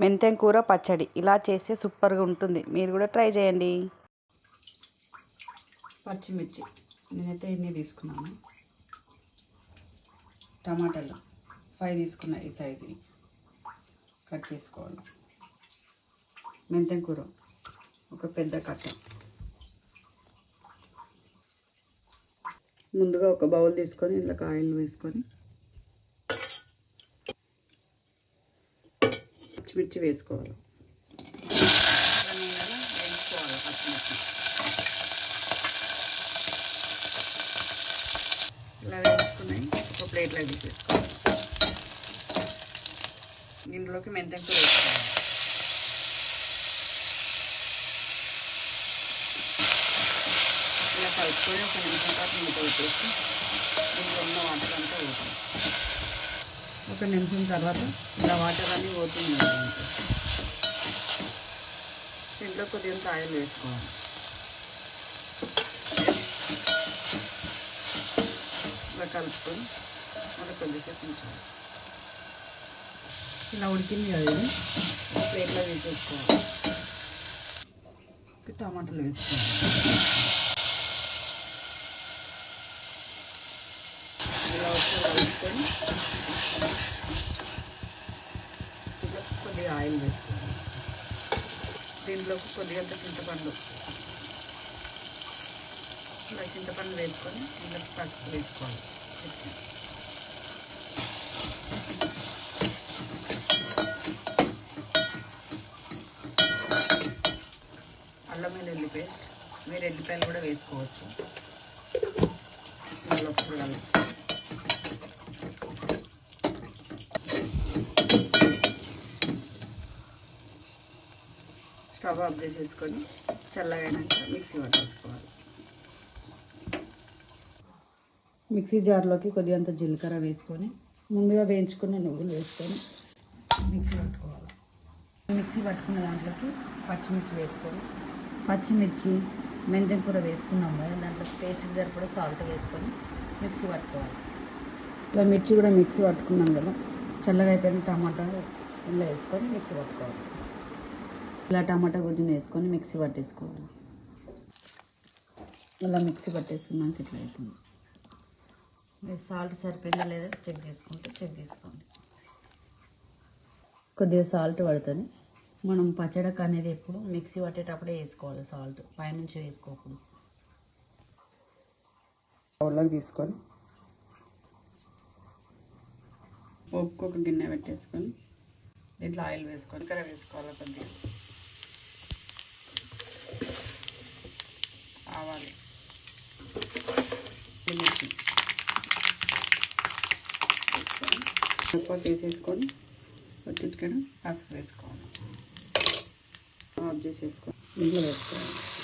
మెంతెం కూర పచ్చడి. ఇలా చేస్తే సూపర్గా ఉంటుంది. మీరు కూడా ట్రై చేయండి. పచ్చిమిర్చి. నేనైతే ఇన్ని తీసుకున్నాను. టమాటాలు. ఫైవ్ తీసుకున్నా ఈ సైజుని కట్ చేసుకోవాలి. మెంతెం కూర. ఒక పెద్ద కట్ట. ముందుగా ఒక బౌల్ తీసుకొని ఇందులో ఆయిల్ వేసుకొని పచ్చిమిర్చి వేసుకోవాలి. వేయించుకోవాలి పచ్చిమిర్చి ఇలా వేసుకున్నాయి ఒక ప్లేట్లో తీసేసుకోవాలి. దీంట్లోకి మెంతం వేసుకోవాలి. ఇలా కలుపుకొని ఒక నిమిషం పాటు మూత పెట్టేసి దీంట్లో ఉన్న వాటర్ అంతా పోతుంది ఒక నిమిషం తర్వాత ఇలా వాటర్ అన్నీ పోతుంది. దీంట్లో. కొద్దిగా ఆయిల్ వేసుకోవాలి. ఇలా కలుపుకొని మళ్ళీ కొద్దిసేపు ఉంచాలి ఇలా ఉడికింది కదా ప్లేట్లో వేసేసుకోవాలి. టమాటాలు వేసుకోవాలి. వేసుకొని కొద్దిగా ఆయిల్ వేసుకోండి దీంట్లోకి కొద్దిగా చింతపండు. ఇలా చింతపండు వేసుకొని ఇలా పసుపు వేసుకోవాలి. అల్లం వెల్లుల్లి పేస్ట్. మీరు ఎల్లిపాయలు కూడా వేసుకోవచ్చు. ఇందులో కూడా స్టవ్ ఆఫ్ చేసేసుకొని చల్లగైనాక మిక్సీ పట్టేసుకోవాలి. మిక్సీ జార్లోకి కొద్దిగంత జీలకర్ర వేసుకొని ముందుగా వేయించుకున్న నువ్వులు వేసుకొని మిక్సీ పట్టుకోవాలి. మిక్సీ పట్టుకున్న దాంట్లోకి పచ్చిమిర్చి వేసుకొని పచ్చిమిర్చి మెంతం కూర వేసుకున్నాం కదా దాంట్లో టేస్ట్ సరిపడా సాల్ట్ వేసుకొని మిక్సీ పట్టుకోవాలి. ఇలా మిర్చి కూడా మిక్సీ పట్టుకున్నాం కదా చల్లగా అయిపోయిన టమాటా ఇలా వేసుకొని మిక్సీ పట్టుకోవాలి. ఇలా టమాటా గుజ్జుని వేసుకొని మిక్సీ పట్టేసుకోవాలి. ఇలా మిక్సీ పట్టేసుకున్నాక ఇట్లా అవుతుంది. మీరు సాల్ట్ సరిపోయిందా లేదా చెక్ చేసుకుంటే చెక్ చేసుకోండి. కొద్దిగా సాల్ట్ పడుతుంది. మనం పచ్చడక అనేది ఎప్పుడు మిక్సీ పట్టేటప్పుడే వేసుకోవాలి సాల్ట్. పైనుంచి వేసుకోకూడదు. బౌల్లోకి తీసుకొని ఒక్కొక్క గిన్నె పెట్టేసుకొని దీంట్లో ఆయిల్ వేసుకొని కర వేసుకోవాలి కొద్దిగా. ఆవాలి ఎక్కువ తక్కువ తీసేసుకొని కొట్టించుకొని పసుపు వేసుకోవాలి. ఆఫ్ చేసేసుకొని ఇంట్లో వేసుకోవాలి.